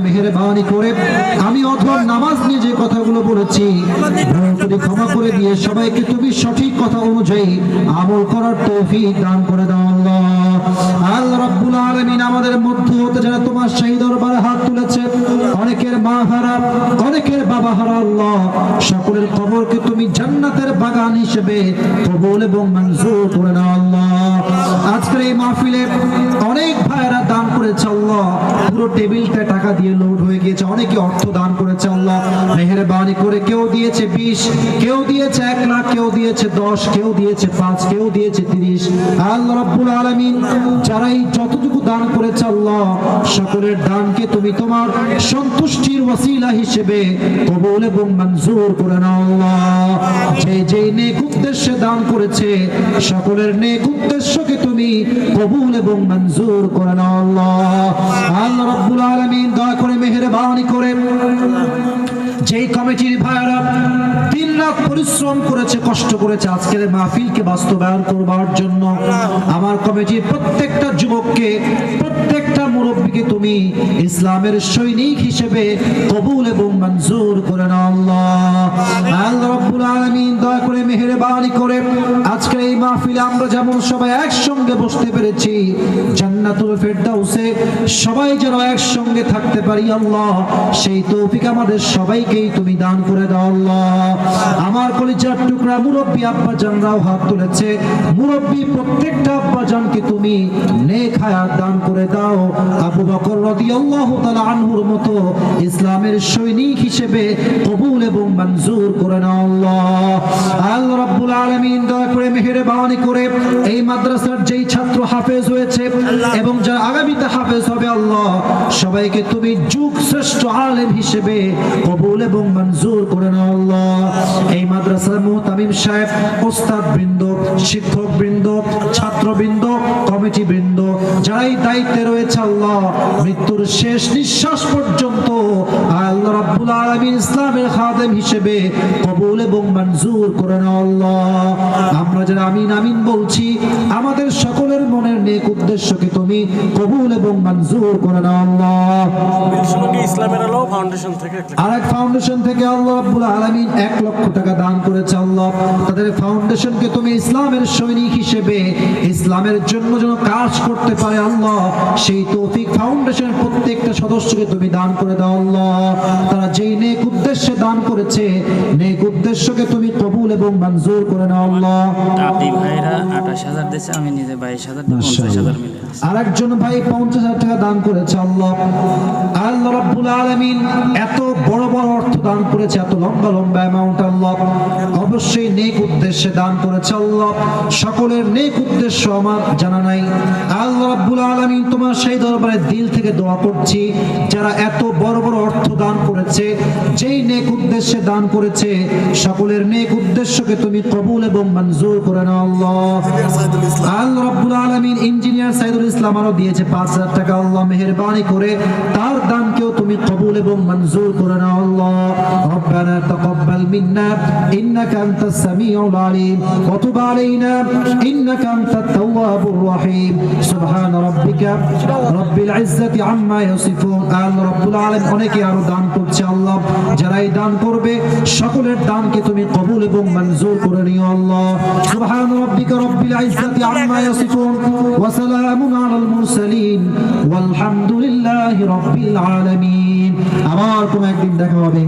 মেহেরবানি করে আমি অধর নামাজ নিয়ে যে কথাগুলো বলেছি ক্ষমা করে দিয়ে সবাইকে তুমি সঠিক কথা অনুযায়ী আমল করার দান করে দাও আমাদের মধ্য হতে যারা তোমার সেই দরবারে হাত তুলেছে, অনেকের মা হারা, অনেকের বাবা হারা সকলের তুমি জান্নাতের বাগান হিসেবে কবুল এবং মঞ্জুর করে আল্লাহ। আজকের এই মাহফিলে অনেক ভাইয়েরা দান করেছে আল্লাহ। পুরো টেবিলটা টাকা দিয়ে লোড হয়ে গিয়েছে। অনেকে অর্থ দান করেছে আল্লাহ। মেহেরবানি করে কেউ দিয়েছে বিশ, কেউ দিয়েছে এক লাখ, কেউ দিয়েছে দশ, কেউ দিয়েছে পাঁচ, কেউ দিয়েছে তিরিশ। আল্লাহ রাব্বুল আলামিন যারাই যতটুকু দান করেছে আল্লাহ, সকলের দানকে তুমি তোমার সন্তুষ্টির ওসিলা হিসেবে কবুল এবং মঞ্জুর করে নাও আল্লাহ। যে যে নেক উদ্দেশ্যে দান করেছে, সকলের নেক উদ্দেশ্যকে তুমি কবুল এবং মঞ্জুর করে নাও আল্লাহ। আল্লাহ রাব্বুল আলামিন দয়া করে মেহেরবানি করে যেই কমিটির ভাইরা দিন রাত পরিশ্রম করেছে, কষ্ট করেছে, আজকের মাহফিলকে বাস্তবায়ন করবার জন্য আমার কমিটির প্রত্যেকটা যুবককে, প্রত্যেকটা মুরব্বীকে তুমি ইসলামের সৈনিক হিসেবে কবুল এবং মঞ্জুর করে নাও আল্লাহ। আল্লাহ রাব্বুল আলামিন দয়া করে মেহেরবানি করে আজকের এই মাহফিলে আমরা যেমন সবাই একসঙ্গে বসতে পেরেছি, জান্নাতুল ফেরদাউসে সবাই যেন একসঙ্গে থাকতে পারি, আল্লাহ, সেই তৌফিক আমাদের সবাইকেই তুমি দান করে দাও, আল্লাহ। আমার কলিজার টুকরা মুরব্বী আব্বা জানরাও হাত তুলেছে, মুরব্বী প্রত্যেকটা আব্বা জানকে তুমি নেক হায়াত দান করে দাও। আবু বকর রাদিয়াল্লাহু তাআলা আনহুর মতো ইসলামের সৈনিক হিসেবে কবুল এবং মঞ্জুর করে নাও, আল্লাহ। আল্লাহ রাব্বুল আলামিন দয়া করে মেহেরবানি করে এই মাদ্রাসার যেই ছাত্র হাফেজ হয়েছে এবং যারা আগামীতে হাফেজ হবে আল্লাহ, সবাইকে তুমি যুগ শ্রেষ্ঠ আলেম হিসেবে কবুল এবং মঞ্জুর করে নাও আল্লাহ। এই মাদ্রাসার মুহতামিম সাহেব ওস্তাদ বৃন্দ শিক্ষক বৃন্দ ছাত্র বৃন্দ কমিটি বৃন্দ যারাই দায়িত্বে রয়েছে আল্লাহ, মৃত্যুর শেষ নিঃশ্বাস পর্যন্ত আল্লাহ রাব্বুল আলামিন ইসলামের খাদেম হিসেবে কবুল এবং মঞ্জুর করে নাও আল্লাহ। আমরা যারা আমিন আমিন বলছি আমাদের সকলের মনের নেক উদ্দেশ্যকে তুমি কবুল এবং মঞ্জুর করে নাও আল্লাহ। ইসলামের আলো ফাউন্ডেশন থেকে এক আরেক ফাউন্ডেশন থেকে আল্লাহ রাব্বুল আলামিন এক লক্ষ টাকা দান করেছে আল্লাহ। তাদের ফাউন্ডেশনকে তুমি ইসলামের সৈনিক হিসেবে ইসলামের জন্য যেন কাজ করতে পারে আল্লাহ সেই তৌফিক ফাউন্ডেশনের প্রত্যেকটা সদস্যকে তুমি দান করে দাও আল্লাহ। তারা যেই নেক উদ্দেশ্যে দান করেছে নেক উদ্দেশ্যকে তুমি কবুল এবং মঞ্জুর করে নাও আল্লাহ। আপনি ভাইরা আঠাশ হাজার দিয়েছে আমি নিজে বাইশ হাজার দিয়ে পঞ্চাশ হাজার মিলে আরেকজন ভাই পঞ্চাশ হাজার টাকা দান করেছে আল্লাহ। আল্লাহ রাব্বুল আলামিন এত বড় বড় অর্থ দান করেছে এত লম্বা লম্বা অ্যামাউন্ট আল্লাহ। অবশ্যই নেক উদ্দেশ্যে দান করেছে আল্লাহ। সকলের নেক উদ্দেশ্য আমার জানা নাই। আল্লাহ আলামিন তোমার সেই দরবারে দিল থেকে দোয়া করছি যারা এত বড় বড় অর্থ দান করেছে যেই নেক উদ্দেশ্যে দান করেছে সকলের নেক উদ্দেশ্যকে তুমি কবুল এবং মঞ্জুর করে নাও আল্লাহ আল্লাহ রাব্বুল আলামিন ইঞ্জিনিয়ার সাইদুল ইসলাম আরো দিয়েছে পাঁচ হাজার টাকা আল্লাহ মেহেরবানি করে তার দানকেও তুমি কবুল এবং মঞ্জুর করে নাও আল্লাহ ربنا تقبل منا انك انت السميع العليم وتب علينا انك انت التواب الرحيم سبحان আমার রব্বিল তুমি কবুল একদিন দেখা হবে